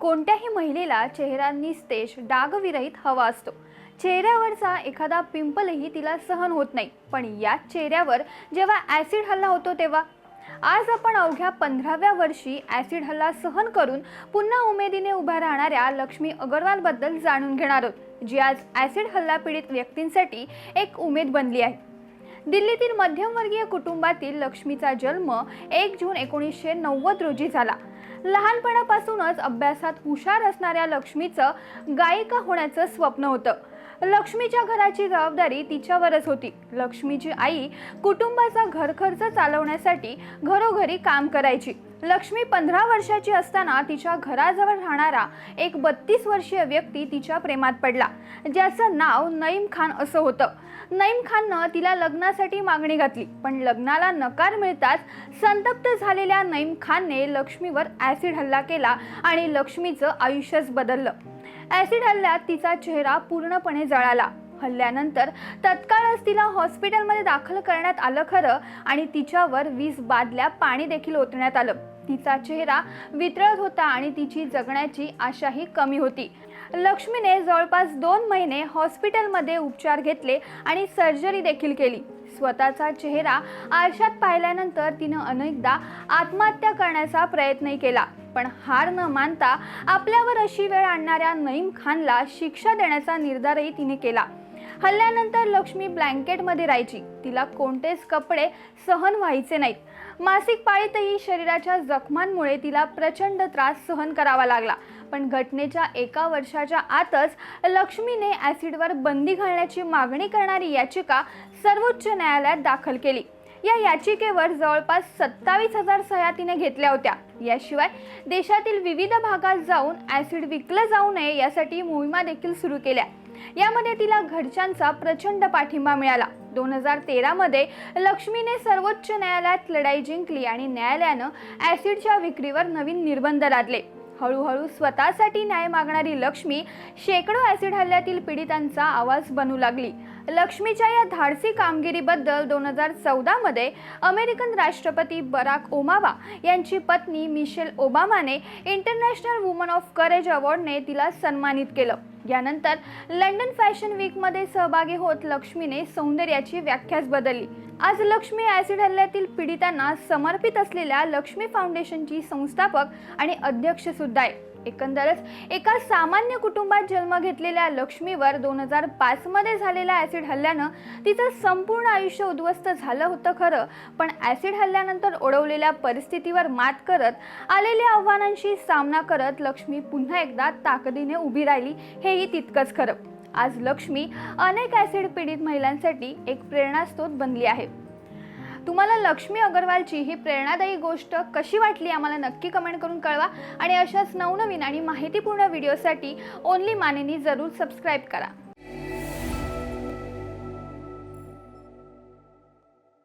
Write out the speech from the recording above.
कोणत्याही महिलेला चेहरा निस्तेज डागविरहित हवा असतो. चेहऱ्यावरचा एखादा पिंपलही तिला सहन होत नाही. पण या चेहऱ्यावर जेव्हा ॲसिड हल्ला होतो तेव्हा? आज आपण अवघ्या पंधराव्या वर्षी ॲसिड हल्ला सहन करून पुन्हा उमेदीने उभ्या राहणाऱ्या लक्ष्मी अगरवालबद्दल जाणून घेणार आहोत जी आज ॲसिड हल्ला पीडित व्यक्तींसाठी एक उमेद बनली आहे. दिल्लीतील मध्यमवर्गीय कुटुंबातील लक्ष्मीचा जन्म एक जून एकोणीसशे नव्वद रोजी झाला. लहानपणापासूनच अभ्यासात हुशार असणाऱ्या लक्ष्मीचं गायिका होण्याचं स्वप्न होतं. लक्ष्मीच्या घराची जबाबदारी तिच्यावरच होती. लक्ष्मीची आई कुटुंबाचा घरखर्च चालवण्यासाठी घरोघरी काम करायची. लक्ष्मी पंधरा वर्षाची असताना तिच्या घराजवळ राहणारा एक बत्तीस वर्षीय व्यक्ती तिच्या प्रेमात पडला. ज्याचं नाव नईम खान असं होतं. नईम खाननं तिला लग्नासाठी मागणी घातली. पण लग्नाला नकार मिळताच संतप्त झालेल्या नईम खानने लक्ष्मीवर ॲसिड हल्ला केला आणि लक्ष्मीचं आयुष्यच बदललं. ॲसिड हल्ल्यात तिचा चेहरा पूर्णपणे जळाला. हल्ल्यानंतर तत्काळच तिला हॉस्पिटलमध्ये दाखल करण्यात आलं खरं आणि तिच्यावर वीस बादल्या पाणी देखील ओतण्यात आलं. तिचा चेहरा वितळत होता आणि तिची जगण्याची आशाही कमी होती. लक्ष्मीने जवळपास दोन महिने हॉस्पिटलमध्ये उपचार घेतले आणि सर्जरी देखील केली. स्वतःचा चेहरा आरशात पाहिल्यानंतर तिनं अनेकदा आत्महत्या करण्याचा प्रयत्नही केला. पण हार न मानता आपल्यावर अशी वेळ आणणाऱ्या नईम खानला शिक्षा देण्याचा निर्धारही तिने केला. हल्ल्यानंतर लक्ष्मी ब्लँकेटमध्ये राहायची. तिला कोणतेच कपडे सहन व्हायचे नाहीत. मासिक पाळीतही शरीराच्या जखमांमुळे तिला प्रचंड त्रास सहन करावा लागला. पण घटनेच्या एका वर्षाच्या आतच लक्ष्मीने ॲसिडवर बंदी घालण्याची मागणी करणारी याचिका सर्वोच्च न्यायालयात दाखल केली. या याचिकेवर जवळपास सत्तावीस हजार सह्या तिने घेतल्या होत्या. याशिवाय देशातील विविध भागात जाऊन ॲसिड विकलं जाऊ नये यासाठी मोहिमा देखील सुरू केल्या. यामध्ये तिला घरच्यांचा प्रचंड पाठिंबा मिळाला. दोन हजार तेरामध्ये लक्ष्मीने सर्वोच्च न्यायालयात लढाई जिंकली आणि न्यायालयानं ॲसिडच्या विक्रीवर नवीन निर्बंध लादले. हळूहळू स्वतःसाठी न्याय मागणारी लक्ष्मी शेकडो ॲसिड हल्ल्यातील पीडितांचा आवाज बनू लागली. लक्ष्मीच्या या धाडसी कामगिरीबद्दल दोन हजार चौदामध्ये अमेरिकन राष्ट्रपती बराक ओमावा यांची पत्नी मिशेल ओबामाने इंटरनॅशनल वुमन ऑफ करेज अवॉर्डने तिला सन्मानित केलं. यानंतर लंडन फॅशन वीकमध्ये सहभागी होत लक्ष्मीने सौंदर्याची व्याख्याच बदलली. आज लक्ष्मी ॲसिड हल्ल्यातील पीडितांना समर्पित असलेल्या लक्ष्मी फाउंडेशनची संस्थापक आणि अध्यक्ष सुद्धा आहे एकंदरच एका सामान्य कुटुंबात जन्म घेतलेल्या लक्ष्मीवर दोन हजार पाचमध्ये झालेल्या ॲसिड हल्ल्यानं तिचं संपूर्ण आयुष्य उद्ध्वस्त झालं होतं खरं. पण ॲसिड हल्ल्यानंतर ओढवलेल्या परिस्थितीवर मात करत आलेल्या आव्हानांशी सामना करत लक्ष्मी पुन्हा एकदा ताकदीने उभी राहिली हेही तितकंच खरं. आज लक्ष्मी अनेक ॲसिड पीडित महिलांसाठी एक प्रेरणास्रोत बनली आहे. तुम्हाला लक्ष्मी अगरवालची ही प्रेरणादायी गोष्ट कशी वाटली आम्हाला नक्की कमेंट करून कळवा. आणि अशाच नवनवीन आणि माहितीपूर्ण व्हिडिओसाठी ओनली मानेनी जरूर सबस्क्राईब करा.